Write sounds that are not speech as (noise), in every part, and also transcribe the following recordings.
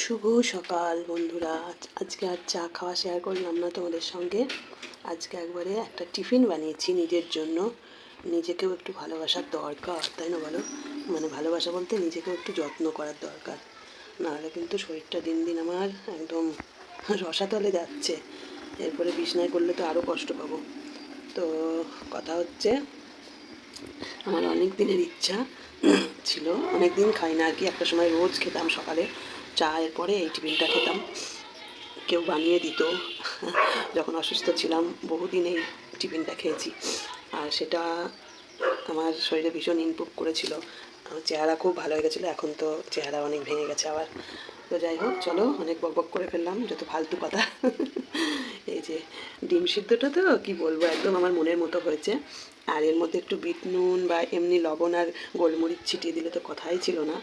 শুভ সকাল বন্ধুরা। আজ- আজকে আর চা খাওয়া শেয়ার করলাম না তোমাদের সঙ্গে। আজকে একবারে একটা টিফিন বানিয়েছি নিজের জন্য। নিজেকেও একটু ভালোবাসার দরকার, তাই না বলো? মানে ভালোবাসা বলতে নিজেকেও একটু যত্ন করার দরকার। নাহলে কিন্তু শরীরটা দিন দিন আমার একদম রসাতলে যাচ্ছে। এরপরে বিছনায় করলে তো আরও কষ্ট পাবো। তো কথা হচ্ছে, আমার অনেক দিনের ইচ্ছা ছিল, অনেক দিন খাই না আর কি। একটা সময় রোজ খেতাম সকালে। চায়ের পরে এই টিফিনটা খেতাম। কেউ বানিয়ে দিত। যখন অসুস্থ ছিলাম, বহুদিন এই টিফিনটা খেয়েছি। আর সেটা আমার শরীরে ভীষণ ইমপ্রুভ করেছিল। চেহারা খুব ভালো হয়ে গেছিল। এখন তো চেহারা অনেক ভেঙে গেছে আবার। তো যাই হোক, চলো অনেক বক বক করে ফেললাম। যত ফালতু কথা। এই যে ডিম সিদ্ধটা তো, কি বলব, একদম আমার মনের মতো হয়েছে। আর এর মধ্যে একটু বিট নুন বা এমনি লবণ আর গোলমরিচ ছিটিয়ে দিলে তো কথাই ছিল না।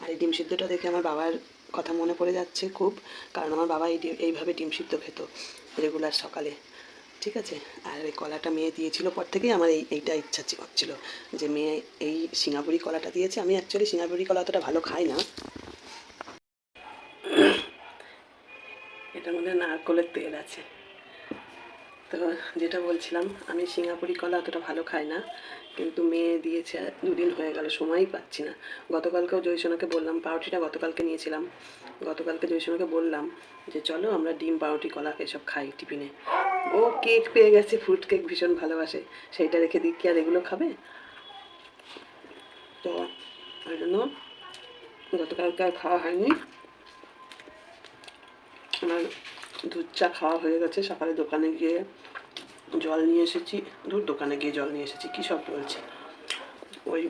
আর এই ডিম সিদ্ধটা দেখে আমার বাবার কথা মনে পড়ে যাচ্ছে খুব, কারণ আমার বাবা এই এইভাবে ডিম সিদ্ধ খেত রেগুলার সকালে, ঠিক আছে? আর এই কলাটা মেয়ে দিয়েছিল পর থেকেই আমার এই, এইটা ইচ্ছা ছিল ছিল যে মেয়ে এই সিঙ্গাপুরি কলাটা দিয়েছে। আমি অ্যাকচুয়ালি সিঙ্গাপুরি কলা অতটা ভালো খাই না। এটার মধ্যে নারকলের তেল আছে। তো যেটা বলছিলাম, আমি সিঙ্গাপুরি কলা অতটা ভালো খাই না। কিন্তু মেয়ে দিয়েছে দুদিন হয়ে গেল, সময়ই পাচ্ছি না। গতকালকেও জয়সোনাকে বললাম, পাউরুটিটা গতকালকে নিয়েছিলাম। গতকালকে জয়সোনাকে বললাম যে, চলো আমরা ডিম, পাউরুটি, কলা, এসব খাই টিফিনে। ও কেক পেয়ে গেছে, ফ্রুট কেক ভীষণ ভালোবাসে। সেইটা রেখে দিই, কি আর এগুলো খাবে? তো ওই জন্য গতকালকে আর খাওয়া হয়নি। আমার দুধ চা খাওয়া হয়ে গেছে, সকালে দোকানে গিয়ে জল নিয়ে এসেছি। দূর দোকানে গিয়ে জল নিয়ে এসেছি, কী সব বলছি? ওই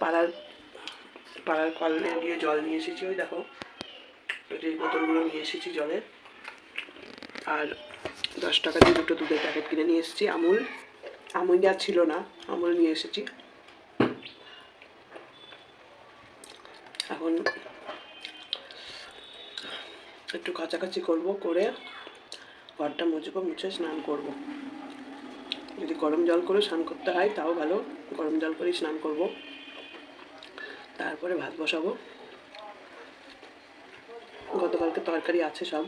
পাড়ার পাড়ার কলে গিয়ে জল নিয়ে এসেছি, ওই দেখো। যে বোতলগুলো নিয়ে এসেছি জলের। আর দশ টাকা দিয়ে দুটো দুধের প্যাকেট কিনে নিয়ে এসেছি। আমুল আমুল যা ছিল না, আমুল নিয়ে এসেছি। এখন একটু কাছাকাছি করব, করে ঘরটা মুছবো, মুছে স্নান করব। যদি গরম জল করে স্নান করতে হয়, তাও ভালো। গরম জল করেই স্নান করব। তারপরে ভাত বসাবো। গতকালকে তরকারি আছে সব।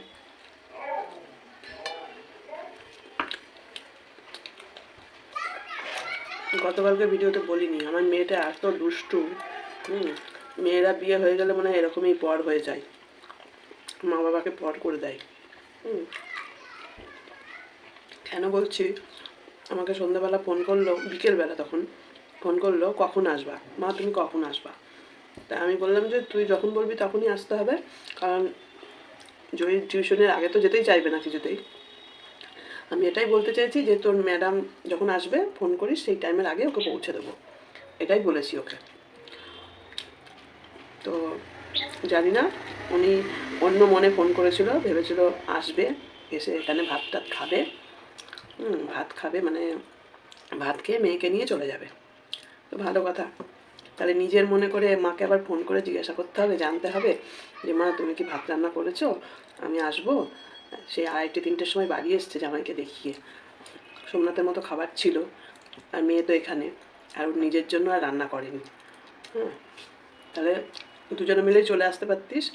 গতকালকে ভিডিওতে বলিনি, আমার মেয়েটা এত দুষ্টু, হুম, মেয়েরা বিয়ে হয়ে গেলে মনে হয় এরকমই পর হয়ে যায়। মা বাবাকে পর করে দেয়। হুম। কেন বলছি? আমাকে সন্ধ্যাবেলা ফোন করল, বিকেলবেলা তখন ফোন করল, কখন আসবা? মা, তুমি কখন আসবা? তা আমি বললাম যে, তুই যখন বলবি তখনই আসতে হবে, কারণ জয়ী টিউশনের আগে তো যেতেই চাইবে না কিছুতেই। আমি এটাই বলতে চাইছি যে, তোর ম্যাডাম যখন আসবে ফোন করিস, সেই টাইমের আগে ওকে পৌঁছে দেবো। এটাই বলেছি ওকে। তো জানি না, উনি অন্য মনে ফোন করেছিল, ভেবেছিল আসবে, এসে এখানে ভাত টাত খাবে। ভাত খাবে মানে ভাত খেয়ে মেয়েকে নিয়ে চলে যাবে। তো ভালো কথা। তাহলে নিজের মনে করে মাকে আবার ফোন করে জিজ্ঞাসা করতে হবে, জানতে হবে যে, মা, তুমি কি ভাত রান্না করেছ? আমি আসব? সে আড়াইটে তিনটের সময় বাড়ি এসছে জামাইকে দেখিয়ে। সোমনাথের মতো খাবার ছিল, আর মেয়ে তো এখানে, আর ওর নিজের জন্য আর রান্না করেনি। হ্যাঁ তাহলে দুজনে মিলেই চলে আসতে পারতিস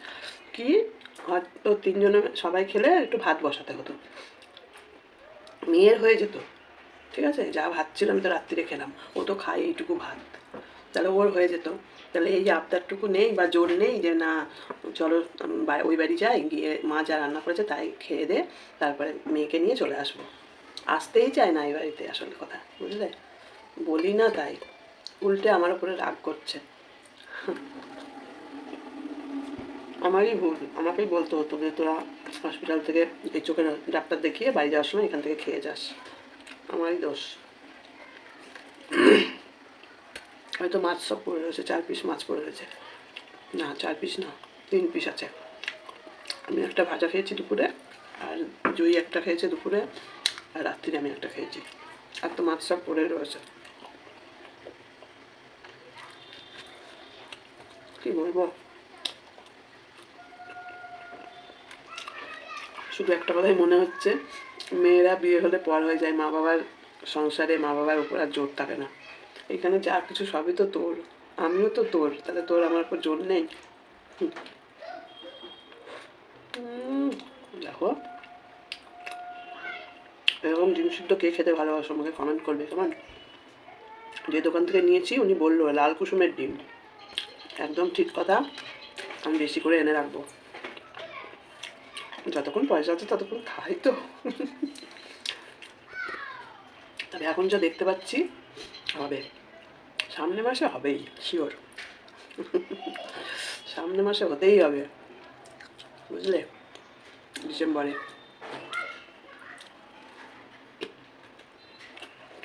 কি? হয়তো তিনজনে সবাই খেলে একটু ভাত বসাতে হতো। মেয়ের হয়ে যেত। ঠিক আছে? যা ভাত ছিল আমি তো রাত্রিরে খেলাম। ও তো খায় এইটুকু ভাত। তাহলে ওর হয়ে যেত। তাহলে এই যে আবদারটুকু নেই বা জোর নেই যে, না, চলো ওই বাড়ি যাই, গিয়ে মা যা রান্না করেছে তাই খেয়ে দে, তারপরে মেয়েকে নিয়ে চলে আসব। আসতেই চায় না এই বাড়িতে আসলে কথা, বুঝলে? বলি না তাই। উল্টে আমার উপরে রাগ করছে। আমারই ভুল, আমাকেই বলতে হতো যে, তোরা হসপিটাল থেকে এই চোখের ডাক্তার দেখিয়ে বাড়ি যাওয়ার সময় এখান থেকে খেয়ে যাস। আমারই দোষ। হয়তো মাছ সব পড়ে রয়েছে, চার পিস মাছ পড়ে রয়েছে। না, চার পিস না, তিন পিস আছে। আমি একটা ভাজা খেয়েছি দুপুরে আর জুই একটা খেয়েছে দুপুরে আর রাত্রিরে আমি একটা খেয়েছি। আর তো মাছ সব পড়ে রয়েছে। কি বলব? শুধু একটা কথাই মনে হচ্ছে, মেয়েরা বিয়ে হলে পর হয়ে যায় মা বাবার সংসারে মা বাবার উপর আর জোর থাকে না। এখানে যা কিছু সবই তো তোর, আমিও তো তোর, তাহলে তোর আমার উপর জোর নেই? দেখো। এরকম ডিম সিদ্ধ কে খেতে ভালোবাসো আমাকে কমেন্ট করবে, কেমন? যে দোকান থেকে নিয়েছি, উনি বলল, লাল কুসুমের ডিম। একদম ঠিক কথা, আমি বেশি করে এনে রাখব। যতক্ষণ পয়সা আছে ততক্ষণ খাই তো। তবে এখন যা দেখতে পাচ্ছি, হবে। সামনে মাসে হবেই শিওর সামনে মাসে হতেই হবে, বুঝলে? ডিসেম্বরে।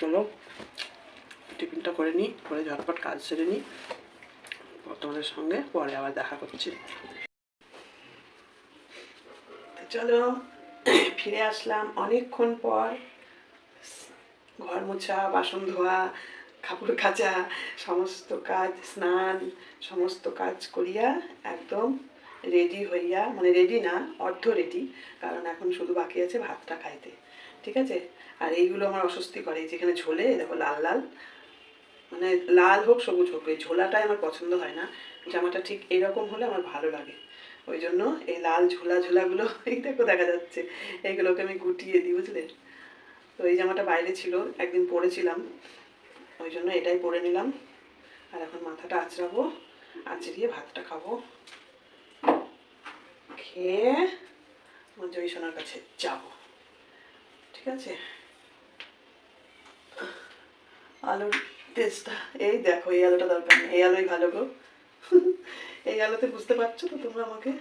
চলো, টিফিনটা করে নিই, করে ঝটপট কাজ সেরে নিই। তোমাদের সঙ্গে পরে আবার দেখা করছি। চলো, ফিরে আসলাম অনেকক্ষণ পর। ঘর মোছা, বাসন ধোয়া, কাপড় কাচা, সমস্ত কাজ, স্নান, সমস্ত কাজ করিয়া একদম রেডি হইয়া মানে রেডি না, অর্ধ রেডি কারণ এখন শুধু বাকি আছে ভাতটা খাইতে। ঠিক আছে? আর এইগুলো আমার অস্বস্তি করে যেখানে ঝোলে দেখো লাল লাল। মানে লাল হোক, সবুজ হোক, এই ঝোলাটাই আমার পছন্দ হয় না। জামাটা ঠিক এরকম হলে আমার ভালো লাগে। ওই জন্য এই লাল ঝোলা ঝোলাগুলো (laughs) এই দেখো দেখা যাচ্ছে। এইগুলোকে আমি গুটিয়ে দিই, বুঝলে? তো এই জামাটা বাইরে ছিল, একদিন পরেছিলাম। ওই জন্য এটাই পরে নিলাম। আর এখন মাথাটা আঁচড়াবো, আঁচড়িয়ে ভাতটা খাব। খেয়ে আমার জয়ী সোনার কাছে যাব। ঠিক আছে? আলুর টেস্টটা এই দেখো, এই আলুটা দরকার নেই। এই আলুই ভালো গো। (laughs) এই আলোতে বুঝতে পারছ তো তোমরা আমাকে?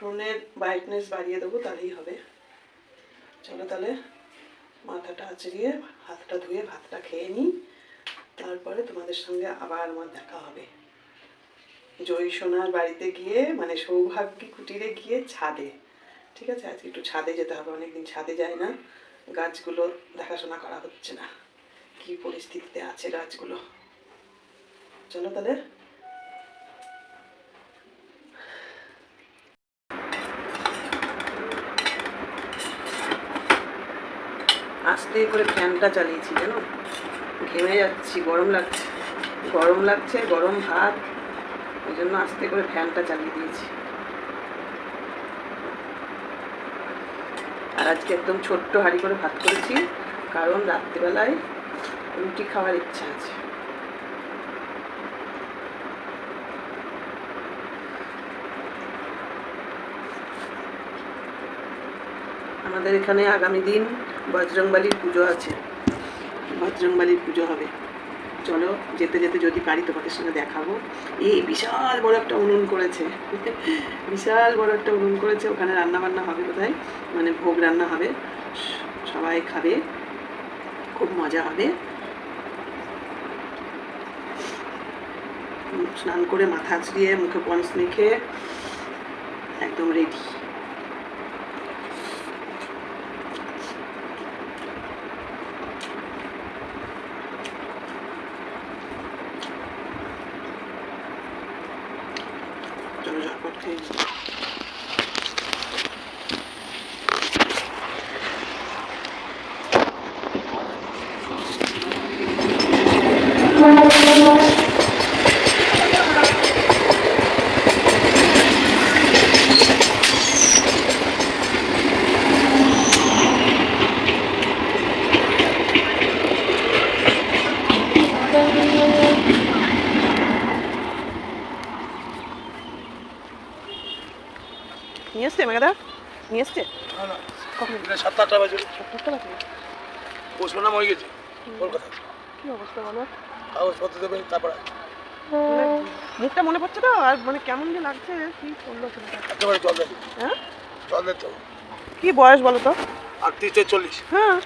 ফোনের ব্রাইটনেস বাড়িয়ে দেবো, তাহলেই হবে। চলো তাহলে মাথাটা আঁচড়িয়ে, হাতটা ধুয়ে ভাতটা খেয়ে নিই। তারপরে তোমাদের সঙ্গে আবার আমার দেখা হবে। জয়ী সোনার বাড়িতে গিয়ে মানে সৌভাগ্যী কুটিরে গিয়ে ছাদে। ঠিক আছে? আজকে একটু ছাদে যেতে হবে, অনেকদিন ছাদে যায় না। গাছগুলো দেখাশোনা করা হচ্ছে না। কি পরিস্থিতিতে আছে গাছগুলো? চলো তাহলে আস্তে করে ফ্যানটা চালিয়েছি, জানো? ঘেমে যাচ্ছি, গরম লাগছে। গরম লাগছে, গরম ভাত, ওই জন্য আস্তে করে ফ্যানটা চালিয়ে দিয়েছি। আর আজকে একদম ছোট্ট হাঁড়ি করে ভাত করেছি, কারণ রাত্রিবেলায় রুটি খাওয়ার ইচ্ছা আছে। আমাদের এখানে আগামী দিন বজরংবালির পুজো আছে। বজরংবালির পুজো হবে। চলো, যেতে যেতে যদি পারি তোমাদের সঙ্গে দেখাবো। এই বিশাল বড় একটা উনুন করেছে। বিশাল বড় একটা উনুন করেছে। ওখানে রান্না বান্না হবে কোথায় মানে ভোগ রান্না হবে। সবাই খাবে। খুব মজা হবে। স্নান করে মাথা আছড়িয়ে মুখে পন্স মেখে একদম রেডি চলো ঝটপট খেয়ে নিই। নিয়ে এসছে মেঘাদা নিয়ে এসছে না না কখন এটা সাতটা আটটা বাজে সত্তরটা বাজে পৌঁছবো না হয়ে গেছে কলকাতা কাগজপত্র তারপরে মুখটা মনে পড়ছে তো আর মানে কেমন যে লাগছে কি করল একেবারে জল হ্যাঁ? জল হবে কি বয়স বলো তো? আটত্রিশ চল্লিশ। হ্যাঁ।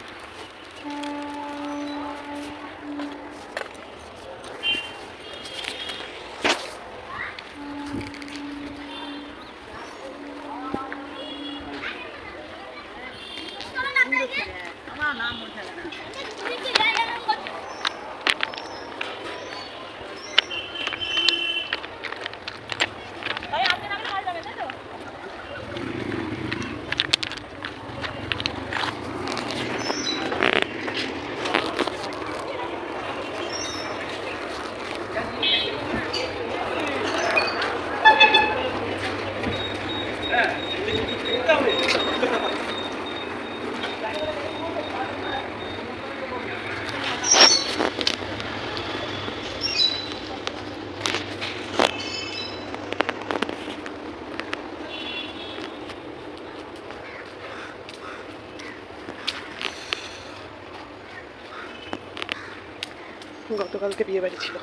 গতকালকে বিয়ে বাড়ি ছিল।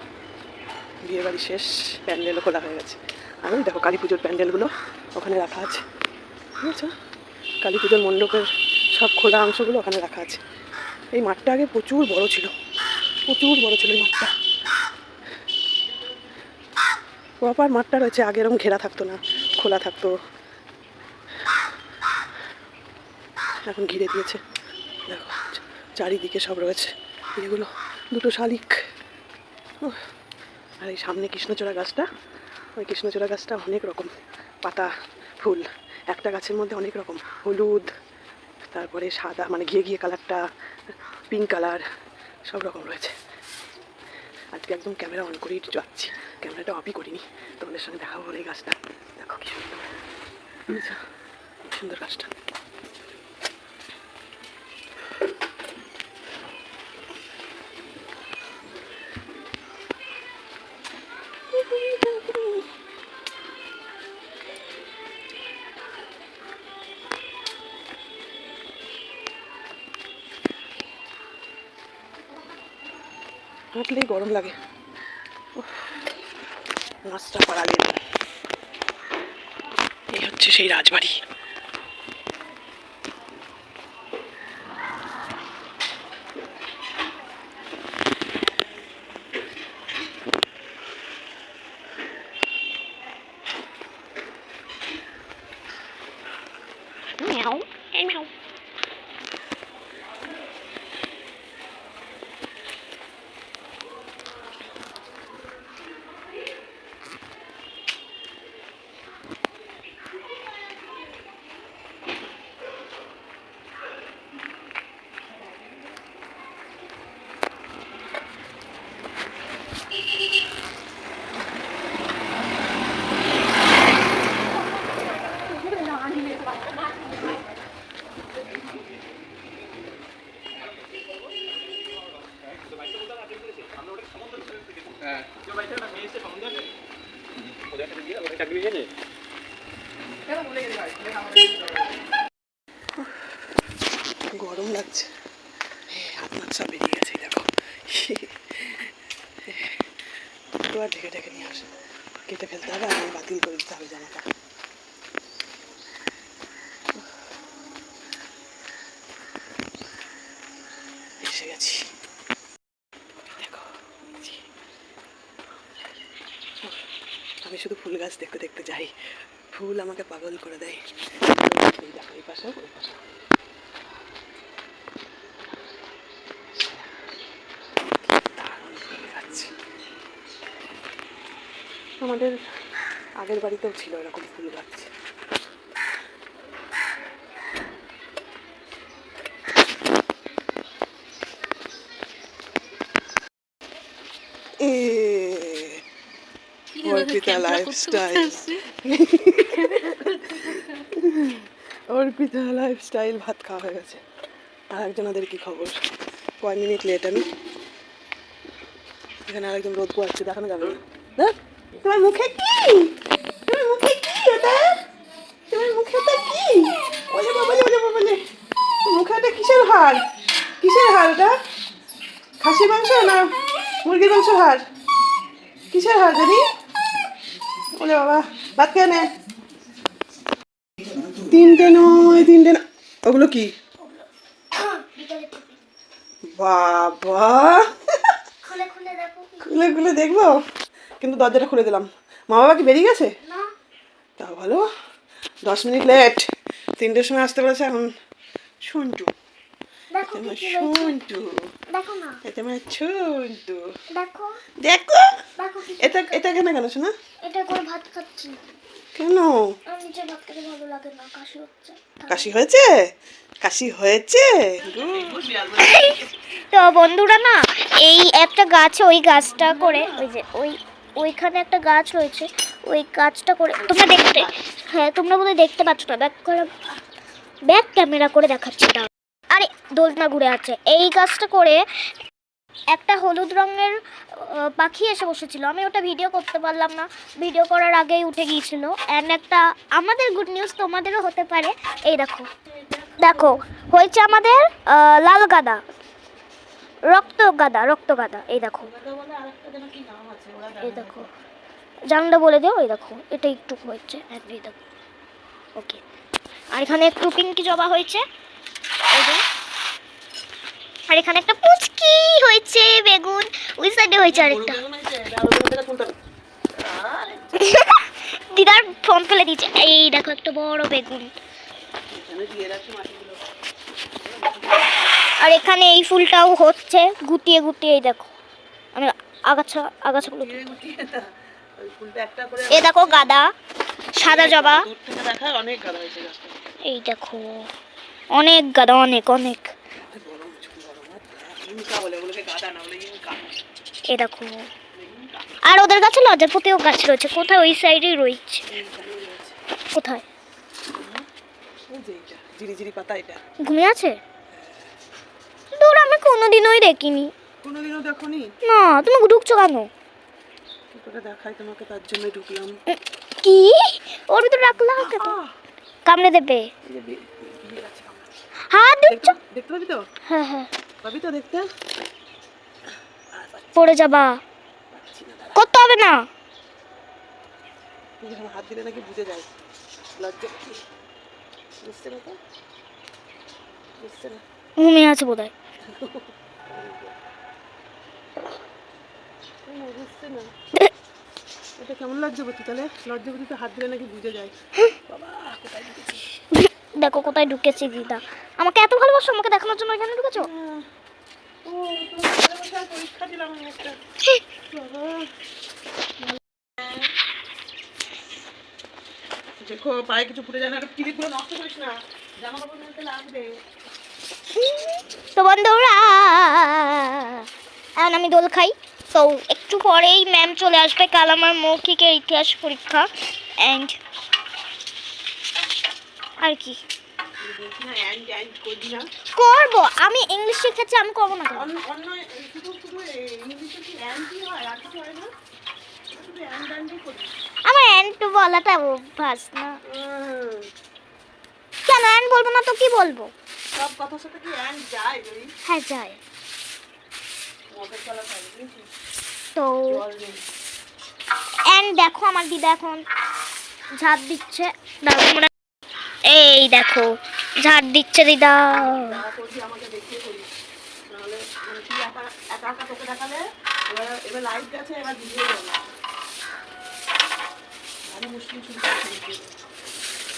বিয়ে বাড়ি শেষ, প্যান্ডেলও খোলা হয়ে গেছে। আর দেখো কালী পুজোর প্যান্ডেলগুলো ওখানে রাখা আছে। বুঝেছ? কালী পুজোর মণ্ডপের সব খোলা অংশগুলো ওখানে রাখা আছে। এই মাঠটা আগে প্রচুর বড় ছিল। প্রচুর বড় ছিল এই মাঠটা। প্রপার মাঠটা রয়েছে, আগে এরকম ঘেরা থাকতো না, খোলা থাকতো। এখন ঘিরে দিয়েছে। দেখো, চারিদিকে সব রয়েছে। এগুলো দুটো শালিক। আর এই সামনে কৃষ্ণচূড়া গাছটা। ওই কৃষ্ণচূড়া গাছটা অনেক রকম। পাতা, ফুল। একটা গাছের মধ্যে অনেক রকম। হলুদ, তারপরে সাদা মানে ঘিয়ে ঘিয়ে কালারটা, পিঙ্ক কালার, সব রকম রয়েছে। আজকে একদম ক্যামেরা অন করেই যাচ্ছি। ক্যামেরাটা অফই করিনি। তোমাদের সঙ্গে দেখা হলো এই গাছটা। দেখো কি সুন্দর। সুন্দর গাছটা। হাঁটলেই গরম লাগে। নাচটা গেল এই হচ্ছে সেই রাজবাড়ি। গরম লাগছে আপনার সব বেরিয়ে গেছে দেখো আর ঢেকে ঢেকে নিয়ে আসে কেটে ফেলতে হবে আমি বাতিল করে দিতে হবে জামাটা এসে গেছি দেখো এই যে। আমি শুধু ফুল গাছ দেখতে দেখতে যাই ফুল আমাকে পাগল করে দেয় দেখো এই পাশে ওই পাশে দারুণ ফুল গাছ। আমাদের আগের বাড়িতেও ছিল এরকম ফুল গাছ এ (laughs) অর্পিতা লাইফস্টাইল অর্পিতা লাইফস্টাইল ভাত খাওয়া হয়ে গেছে। আর একজনাদের কি খবর? কয় মিনিট লেট আমি? এখানে আরেকজন রোদ পোয়াচ্ছে দেখানো যাবে না। তোমার মুখে কি? তোমার মুখে কি ওটা? তোমার মুখে ওটা কি? ওলে বাবা ওলে বাবা ওলে মুখে ওটা কিসের হাড়? কিসের হাড় ওটা? খাসির মাংস না মুরগির মাংস হাড়? কিসের হাড় জানি? ওলে বাবা ভাত খেয়ে নে। তিনটে নয় তিনটে ন- ওগুলো কি? বাবা। খুলে খুলে দেখব? কিন্তু দরজাটা খুলে দিলাম। মা বাবা কি বেরিয়ে গেছে? তা ভালো। দশ মিনিট লেট তিনটের সময় আসতে বলেছে এখন। দেখো তোমার দেখো। এটা আমার ছন্টু দেখো। দেখো। দেখো এটা এটা কেন কেন শোনা? এটা করে ভাত খাচ্ছি। কেন? আমার নিচে ভাত খেতে ভালো লাগে না কাশি হয়েছে? কাশি হয়েছে? তো বন্ধুরা না এই একটা গাছ ওই গাছটা করে ওই যে ওই ওইখানে একটা গাছ রয়েছে ওই গাছটা করে তোমরা দেখতে হ্যাঁ তোমরা বোধহয় দেখতে পাচ্ছ না। ব্যাক করে ব্যাক ক্যামেরা করে দেখাচ্ছি না আরে, দোলনা ঘুরে আছে। এই গাছটা করে একটা হলুদ রঙের পাখি এসে বসেছিল। আমি ওটা ভিডিও করতে পারলাম না। ভিডিও করার আগেই উঠে গিয়েছিল। অ্যান্ড একটা আমাদের গুড নিউজ তোমাদেরও হতে পারে। এই দেখো। দেখো, হয়েছে আমাদের লাল গাদা। রক্ত গাদা রক্ত গাদা। এই দেখো। এই দেখো। জানটা বলে দিও, এই দেখো। এটা একটু হয়েছে। ওকে আর এখানে একটু পিঙ্কি জবা হয়েছে। আর এখানে একটা পুচকি হয়েছে বেগুন। ওই সাইডে হয়েছে আরেকটা। (laughs) দিদার ফোন ফেলে দিয়েছে। এই দেখো একটা বড় বেগুন। আর এখানে এই ফুলটাও হচ্ছে গুটিয়ে গুটিয়ে এই দেখো। আমি আগাছা আগাছাগুলো। এই দেখো গাদা সাদা জবা। এই দেখো। অনেক গাদা অনেক অনেক। দেখো। আর ওদের কাছে লজ্জাপতিও গাছ রয়েছে কোথায়? ওই সাইডেই রয়েছে। কোথায়? ঘুমিয়ে আছে? দূর আমি কোনোদিনই দেখিনি। কোনোদিনও দেখোনি না তুমি ঢুকছো কেন? কি? দেখাই তোমাকে তার জন্যই ঢুকলাম কি ওর ভিতরে রাখলাম কেন কামড়ে দেবে হাত দিচ্ছ দেখতে- পাবি তো? হ্যাঁ হ্যাঁ। পাবি তো দেখতে? পড়ে যাবা। করতে হবে না। হাত দিলে নাকি বুঝে যায়। লজ্জা বুঝতে না তো বুঝতে না ঘুমিয়ে আছে বোধ হয় এটা কেমন লজ্জাপতি তাহলে? লজ্জাপতি তো হাত দিলে নাকি বুঝে যায়। (laughs) বাবা কোথায় দেখো কোথায় ঢুকেছি দিদা। আমাকে এত ভালোবাসো? আমাকে দেখানোর জন্য এখানে ঢুকেছো? ও তোমার ঘরে বসে আর পরীক্ষা দিলাম আমি দেখো পায়ে কিছু ফুটে যায় না। ক্লিপগুলো নষ্ট করিস না। জামা কাপড় মেলতে লাগবে। তো বন্ধুরা এখন আমি দোল খাই। তো একটু পরেই ম্যাম চলে আসবে। কাল আমার মৌখিকের ইতিহাস পরীক্ষা। অ্যান্ড আর কি? করবি। না করব আমি ইংলিশ শিখেছি আমি করব না আমার অ্যান্ড বলাটা অভ্যাস না। কেন অ্যান্ড বলব না তো? কি বলব? সব কথার সাথে কি অ্যান্ড যায় হ্যাঁ যায়। তো অ্যান্ড দেখো আমার দিদা এখন ঝাঁপ দিচ্ছে। এই দেখো, ঝাড় দিচ্ছে দিদা।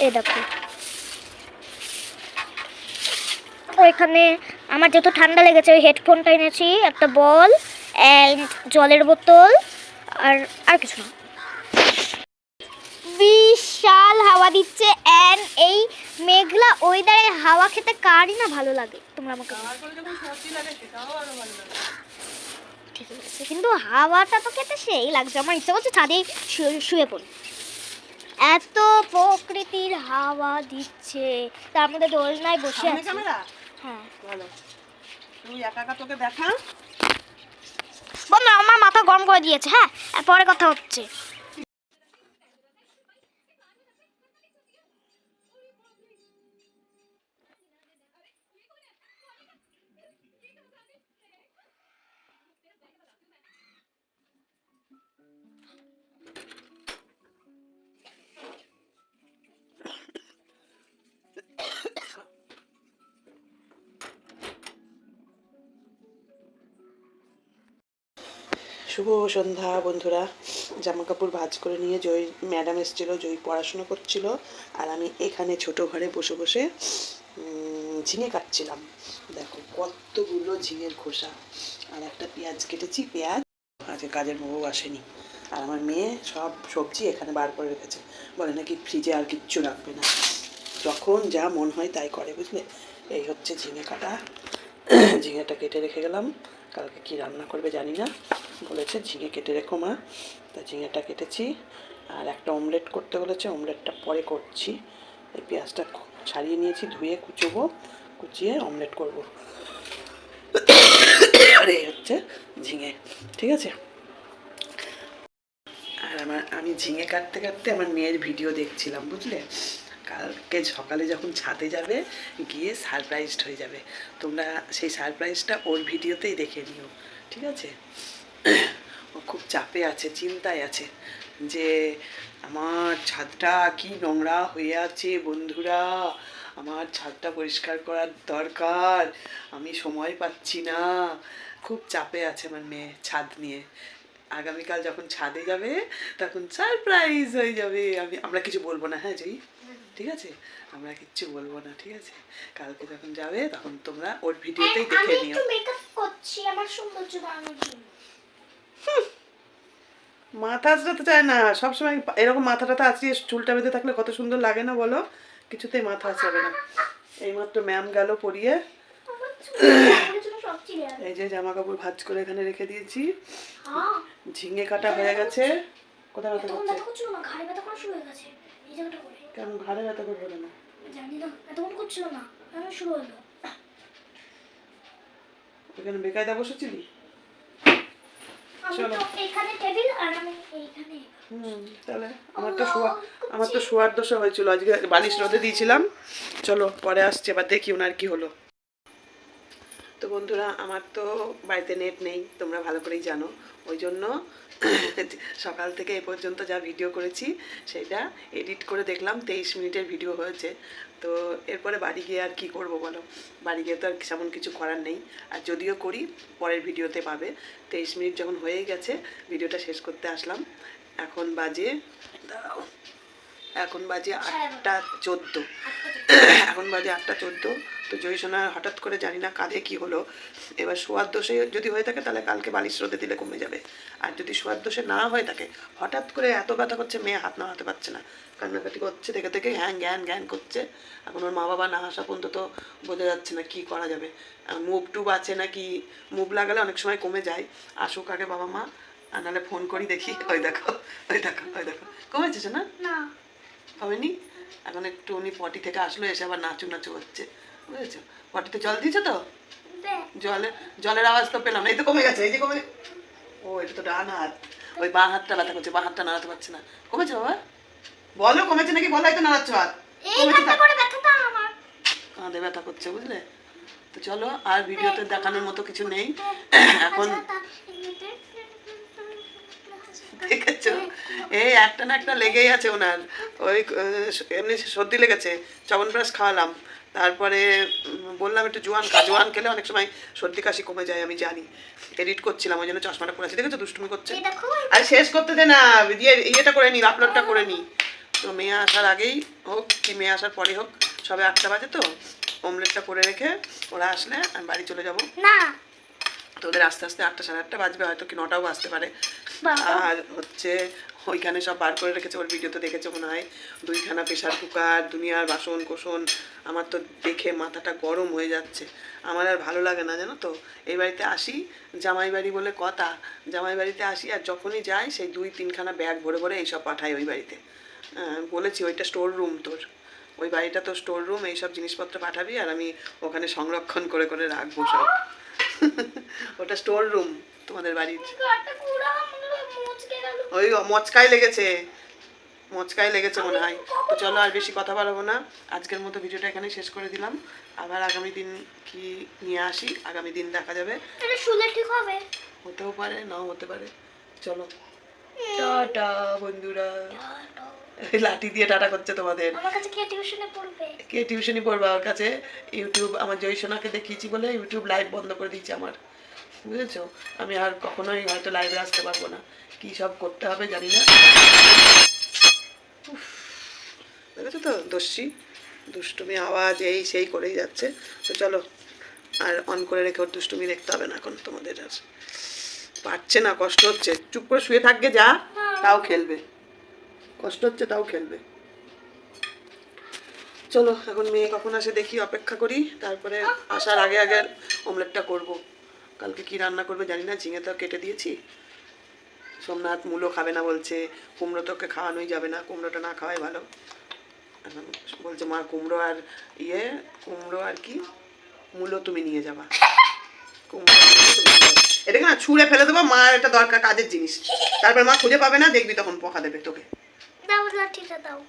এই দেখো ওইখানে আমার যেহেতু ঠান্ডা লেগেছে, ওই হেডফোনটা এনেছি, একটা বল অ্যান্ড জলের বোতল আর আর কিছু না বিশাল হাওয়া দিচ্ছে অ্যান্ড এই মেঘলা ওয়েদারে হাওয়া খেতে কারই না ভালো লাগে? তোমরা আমাকে ঠিক আছে কিন্তু হাওয়াটা তো খেতে সেই লাগছে। আমার ইচ্ছা করছে শুয়ে- শুয়ে পড়ি। এত প্রকৃতির হাওয়া দিচ্ছে। তার মধ্যে দোলনায় বসে আছে। হ্যাঁ। ভালো। তুই একা একা তোকে দেখা বন্ধু আমার মাথা গরম করে দিয়েছে হ্যাঁ? পরে কথা হচ্ছে। শুভ সন্ধ্যা বন্ধুরা। জামা কাপড় ভাজ করে নিয়ে জয় ম্যাডাম এসেছিল, জয় পড়াশোনা করছিল, আর আমি এখানে ছোট ঘরে বসে বসে ঝিঙে কাটছিলাম। দেখো কতগুলো ঝিঙের খোসা। আর একটা পেঁয়াজ কেটেছি, পেঁয়াজ আজকে কাজের বউ আসেনি। আর আমার মেয়ে সব সবজি এখানে বার করে রেখেছে। বলে নাকি ফ্রিজে আর কিচ্ছু রাখবে না। যখন যা মন হয় তাই করে, বুঝলে? এই হচ্ছে ঝিঙে কাটা। ঝিঙেটা কেটে রেখে গেলাম। কালকে কি রান্না করবে জানি না। বলেছে, ঝিঙে কেটে রেখো মা। তা ঝিঙেটা কেটেছি। আর একটা অমলেট করতে বলেছে অমলেটটা পরে করছি। এই পেঁয়াজটা ছাড়িয়ে নিয়েছি, ধুয়ে কুচোবো, কুচিয়ে অমলেট করব। আর এই হচ্ছে ঝিঙে, ঠিক আছে? আর আমার, আমি ঝিঙে কাটতে কাটতে আমার মেয়ের ভিডিও দেখছিলাম, বুঝলে? কালকে সকালে যখন ছাদে যাবে, গিয়ে সারপ্রাইজড হয়ে যাবে। তোমরা সেই সারপ্রাইজটা ওর ভিডিওতেই দেখে নিও, ঠিক আছে? ও খুব চাপে আছে চিন্তায় আছে যে আমার ছাদটা কি নোংরা হয়ে আছে বন্ধুরা। আমার ছাদটা পরিষ্কার করার দরকার আমি সময় পাচ্ছি না। খুব চাপে আছে আমার মেয়ে ছাদ নিয়ে। আগামীকাল যখন ছাদে যাবে তখন সারপ্রাইজ হয়ে যাবে। আমি আমরা কিছু বলব না হ্যাঁ জয়ী? ঠিক আছে? আমরা কিচ্ছু বলব না ঠিক আছে? কালকে যখন যাবে তখন তোমরা ওর ভিডিওতেই দেখে নিও। একটু মেকআপ করছি আমার সৌন্দর্য বাড়ানোর জন্য। মাথা আঁচড়াতে চায় না। সবসময় এরকম মাথাটা আঁচড়িয়ে চুলটা বেঁধে থাকলে কত সুন্দর লাগে না বলো? কিছুতেই মাথা আঁচড়াবে না। এইমাত্র ম্যাম গেল পরিয়ে। এই যে জামা কাপড় ভাজ করে এখানে রেখে দিয়েছি। ঝিঙে কাটা হয়ে গেছে। কোথায় ব্যথা করছে? ঘাড়ে ব্যথা করবে না? জানি না এতক্ষণ করছিল না শুরু হলো। ওখানে বেকায়দা বসেছিলি? চলো। তো এখানে টেবিল আর আমি এইখানে। হুম তাহলে আমার তো শোয়া আমার তো শোয়ার দোষে হয়েছিল। আজকে বালিশ রোদে দিয়েছিলাম। চলো পরে আসছে এবার দেখি ওনার কি হলো। তো বন্ধুরা আমার তো বাড়িতে নেট নেই তোমরা ভালো করেই জানো। ওই জন্য (coughs) সকাল থেকে এ পর্যন্ত যা ভিডিও করেছি সেটা এডিট করে দেখলাম তেইশ মিনিটের ভিডিও হয়েছে। তো এরপরে বাড়ি গিয়ে আর কি করব বলো? বাড়ি গিয়ে তো আর সেমন কিছু করার নেই। আর যদিও করি পরের ভিডিওতে পাবে। তেইশ মিনিট যখন হয়ে গেছে ভিডিওটা শেষ করতে আসলাম। এখন বাজে দাঁড়াও এখন বাজে আটটা চোদ্দ। এখন বাজে আটটা চোদ্দ। তো জয়ী সোনা হঠাৎ করে জানি না কাঁধে কি হলো। এবার শোয়ার দোষে যদি হয়ে থাকে তাহলে কালকে বালিশ রোদে দিলে কমে যাবে। আর যদি শোয়ার দোষে না হয়ে থাকে হঠাৎ করে এত ব্যথা করছে মেয়ে হাত না নাড়াতে পারছে না। কান্নাকাটি করছে দেখে দেখে হ্যাঁ জ্ঞান জ্ঞান করছে। এখন ওর মা বাবা না আসা পর্যন্ত তো বোঝা যাচ্ছে না কি করা যাবে। মুভ টুব আছে নাকি? মুভ লাগালে অনেক সময় কমে যায়। আসুক আগে বাবা মা আর নাহলে ফোন করি দেখি। ওই দেখো ওই দেখো ওই দেখো। কমেছে না না। হয়নি এখন একটু উনি পটি থেকে আসলো এসে আবার নাচু নাচু হচ্ছে। বুঝেছ? পটিতে জল দিয়েছ তো? জলে জলের আওয়াজ তো পেলাম এই তো কমে গেছে এই যে কমে ও এটা তো ডান হাত। ওই বাঁ হাতটা ব্যথা করছে বাঁ হাতটা নাড়াতে পারছে না। কমেছে বাবা? বলো কমেছে নাকি? বলাই তো নাড়াচ্ছ হাত। কাঁধে ব্যথা করছে বুঝলে? তো চলো আর ভিডিওতে দেখানোর মতো কিছু নেই। (coughs) এখন দেখেছ? এই একটা না একটা লেগেই আছে ওনার। ওই এমনি সর্দি লেগেছে। চবনপ্রাশ খাওয়ালাম। তারপরে বললাম একটু জোয়ান খা জোয়ান খেলে অনেক সময় সর্দি কাশি কমে যায় আমি জানি। এডিট করছিলাম ওই জন্য চশমাটা পরে আছি। দেখেছ দুষ্টুমি করছে? আর শেষ করতে দে না দিয়ে ইয়েটা করে নি আপলোডটা করে নি। তো মেয়ে আসার আগেই হোক কি মেয়ে আসার পরে হোক সবে আটটা বাজে তো অমলেটটা করে রেখে ওরা আসলে আমি বাড়ি চলে যাব। না। তো ওদের আস্তে আস্তে আটটা সাড়ে আটটা বাজবে হয়তো কি নটাও বাজতে পারে। আর হচ্ছে ওইখানে সব বার করে রেখেছে ওর ভিডিওতে দেখেছে মনে হয়। দুইখানা প্রেশার কুকার দুনিয়ার বাসন কোসন আমার তো দেখে মাথাটা গরম হয়ে যাচ্ছে। আমার আর ভালো লাগে না জানো তো? এই বাড়িতে আসি জামাই বাড়ি বলে কথা জামাই বাড়িতে আসি আর যখনই যাই সেই দুই তিনখানা ব্যাগ ভরে ভরে এইসব পাঠাই ওই বাড়িতে। বলেছি ওইটা স্টোর রুম তোর। ওই বাড়িটা তো স্টোর রুম এইসব জিনিসপত্র পাঠাবি আর আমি ওখানে সংরক্ষণ করে করে রাখব সব। ওটা স্টোর রুম তোমাদের বাড়ির। ওই মচকায় লেগেছে। মচকায় লেগেছে মনে হয়। তো চলো আর বেশি কথা বাড়াবো না। আজকের মতো ভিডিওটা এখানে শেষ করে দিলাম। আবার আগামী দিন কি নিয়ে আসি আগামী দিন দেখা যাবে। শুলে ঠিক হবে। হতেও পারে নাও হতে পারে। চলো। টাটা বন্ধুরা। লাঠি দিয়ে টাটা করছে তোমাদের। আমার কাছে কে টিউশনে পড়বে? কে টিউশনি পড়বে আমার কাছে? ইউটিউব আমার জয়সোনাকে দেখিয়েছি বলে ইউটিউব লাইভ বন্ধ করে দিয়েছে আমার। বুঝেছ? আমি আর কখনোই হয়তো লাইভে আসতে পারব না। কি সব করতে হবে জানি না। উফ, দেখেছ তো? দস্যি দুষ্টুমি আওয়াজ এই সেই করেই যাচ্ছে। তো চলো আর অন করে রেখে ওর দুষ্টুমি দেখতে হবে না এখন তোমাদের আর। পারছে না কষ্ট হচ্ছে। চুপ করে শুয়ে থাকবে যা তাও খেলবে। কষ্ট হচ্ছে তাও খেলবে। চলো এখন মেয়ে কখন আসে দেখি অপেক্ষা করি। তারপরে আসার আগে আগে অমলেটটা করব। কালকে কি রান্না করবে জানি না ঝিঙে তো কেটে দিয়েছি। সোমনাথ মূলো খাবে না বলছে কুমড়ো তোকে খাওয়ানোই যাবে না কুমড়োটা না খাওয়াই ভালো। এখন বলছে মা কুমড়ো আর ইয়ে কুমড়ো আর কি? মূলো তুমি নিয়ে যাবা। কুমড়ো এটাকে না ছুঁড়ে ফেলে দেবো মা একটা দরকার কাজের জিনিস। তারপর মা খুঁজে পাবে না দেখবি তখন পোকা দেবে তোকে। দাও লাঠিটা দাও।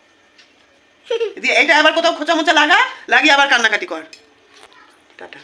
দিয়ে এটা আবার কোথাও খোঁচা মোচা লাগা লাগিয়ে আবার কান্নাকাটি কর। টাটা।